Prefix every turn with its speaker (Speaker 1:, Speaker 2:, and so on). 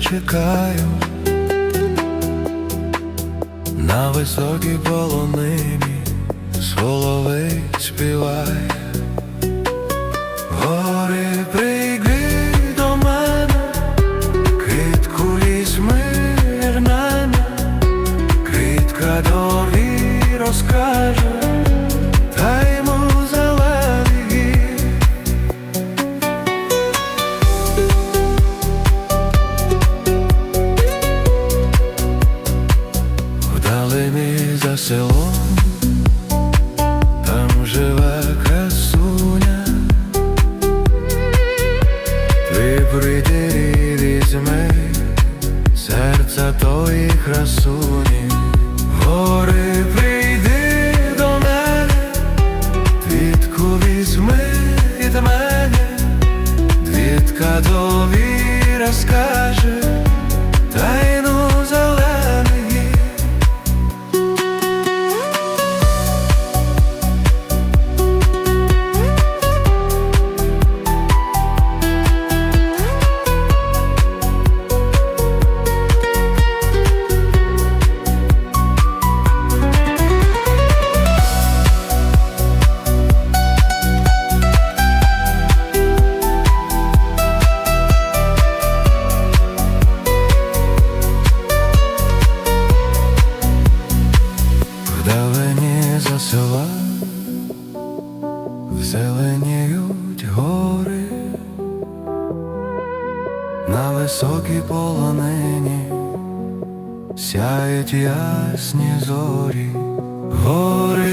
Speaker 1: чекаю на високій полонині соловей співає. За там живе красуня, ти прийди і візьми серця тої красуні, гори прийди до мене, квітку візьми від мене, квітка тобі розкаже, зеленіють гори, на високій полонині сяють ясні зорі, гори